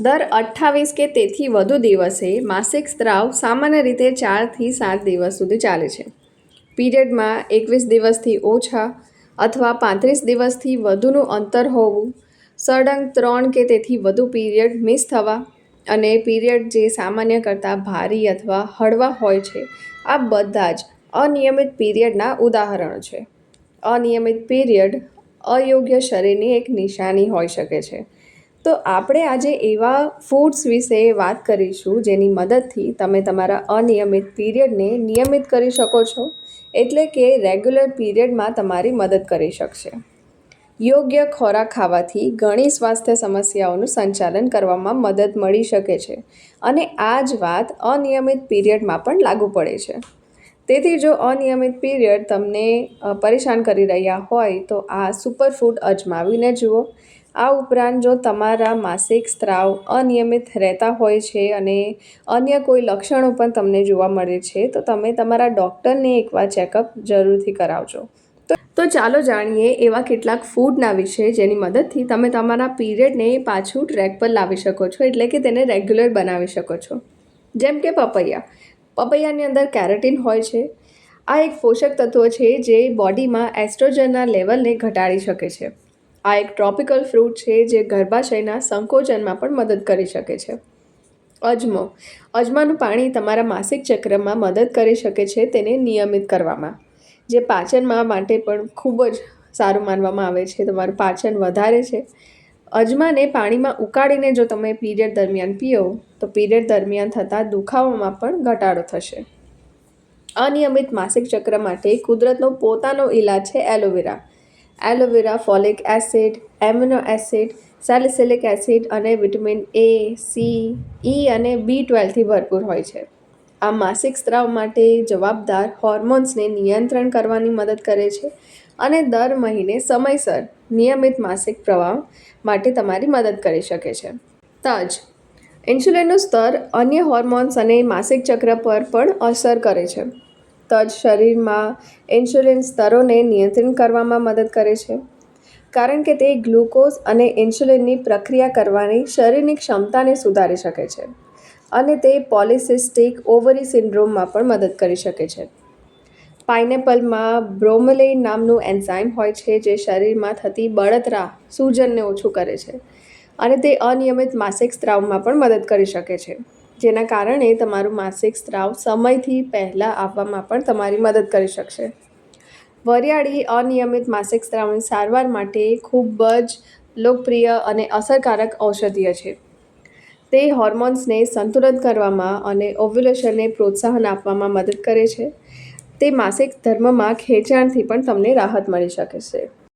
દર અઠ્ઠાવીસ કે તેથી વધુ દિવસે માસિક સ્ત્રાવ સામાન્ય રીતે ચારથી સાત દિવસ સુધી ચાલે છે. પીરિયડમાં એકવીસ દિવસથી ઓછા અથવા પાંત્રીસ દિવસથી વધુનું અંતર હોવું, સળંગ ત્રણ કે તેથી વધુ પીરિયડ મિસ થવા અને પીરિયડ જે સામાન્ય કરતાં ભારી અથવા હળવા હોય છે, આ બધા જ અનિયમિત પીરિયડના ઉદાહરણો છે. અનિયમિત પીરિયડ અયોગ્ય શરીરની એક નિશાની હોઈ શકે છે. તો આપણે આજે એવા ફૂડ્સ વિશે વાત કરીશું જેની મદદથી તમે તમારા અનિયમિત પીરિયડને નિયમિત કરી શકો છો, એટલે કે રેગ્યુલર પીરિયડમાં તમારી મદદ કરી શકશે. યોગ્ય ખોરાક ખાવાથી ઘણી સ્વાસ્થ્ય સમસ્યાઓનું સંચાલન કરવામાં મદદ મળી શકે છે, અને આ જ વાત અનિયમિત પીરિયડમાં પણ લાગુ પડે છે. તેથી જો અનિયમિત પીરિયડ તમને પરેશાન કરી રહ્યા હોય, તો આ સુપરફૂડ અજમાવીને જુઓ. આ ઉપરાંત જો તમારા માસિક સ્ત્રાવ અનિયમિત રહેતા હોય છે અને અન્ય કોઈ લક્ષણો પણ તમને જોવા મળે છે, તો તમે તમારા ડૉક્ટરને એકવાર ચેકઅપ જરૂરથી કરાવજો. તો ચાલો જાણીએ એવા કેટલાક ફૂડના વિશે જેની મદદથી તમે તમારા પીરિયડને પાછું ટ્રેક પર લાવી શકો છો, એટલે કે તેને રેગ્યુલર બનાવી શકો છો. જેમ કે પપૈયા. પપૈયાની અંદર કેરેટીન હોય છે. આ એક પોષક તત્વ છે જે બોડીમાં એસ્ટ્રોજનના લેવલને ઘટાડી શકે છે. આ એક ટ્રોપિકલ ફ્રૂટ છે જે ગર્ભાશયના સંકોચનમાં પણ મદદ કરી શકે છે. અજમો. અજમાનું પાણી તમારા માસિક ચક્રમાં મદદ કરી શકે છે તેને નિયમિત કરવામાં. જે પાચનમાં માટે પણ ખૂબ જ સારું માનવામાં આવે છે. તમારું પાચન વધારે છે. અજમાને પાણીમાં ઉકાળીને જો તમે પીરિયડ દરમિયાન પીઓ, તો પીરિયડ દરમિયાન થતા દુખાવામાં પણ ઘટાડો થશે. અનિયમિત માસિક ચક્ર માટે કુદરતનો પોતાનો ઈલાજ છે aloe vera. Aloe vera folic acid, amino acid, salicylic acid અને વિટામિન એ, સી, ઈ અને બી ટ્વેલ્વથી ભરપૂર હોય છે. આ માસિક સ્ત્રાવ માટે જવાબદાર હોર્મોન્સને નિયંત્રણ કરવાની મદદ કરે છે અને દર મહિને સમયસર નિયમિત માસિક પ્રવાહ માટે તમારી મદદ કરી શકે છે. તજ, ઇન્સ્યુલિનનું સ્તર અન્ય હોર્મોન્સ અને માસિક ચક્ર પર પણ અસર કરે છે. તજ શરીરમાં ઇન્સ્યુલિન સ્તરોને નિયંત્રિત કરવામાં મદદ કરે છે, કારણ કે તે ગ્લુકોઝ અને ઇન્સ્યુલિનની પ્રક્રિયા કરવાની શરીરની ક્ષમતાને સુધારી શકે છે. અને તે પોલિસિસ્ટિક ઓવરી સિન્ડ્રોમમાં પણ મદદ કરી શકે છે. પાઇનેપલમાં બ્રોમલેઇન નામનું એન્ઝાઇમ હોય છે જે શરીરમાં થતી બળતરા સૂજનને ઓછું કરે છે અને તે અનિયમિત માસિક સ્ત્રાવમાં પણ મદદ કરી શકે છે. જેના કારણે તમારું માસિક સ્ત્રાવ સમયથી પહેલાં આવવામાં પણ તમારી મદદ કરી શકશે. વરિયાળી અનિયમિત માસિક સ્ત્રાવની સારવાર માટે ખૂબ જ લોકપ્રિય અને અસરકારક ઔષધીય છે. તે હોર્મોન્સને સંતુલન કરવામાં અને ઓવ્યુલેશનને પ્રોત્સાહન આપવામાં મદદ કરે છે. તે માસિક ધર્મમાં ખેંચાણથી પણ તમને રાહત મળી શકે છે.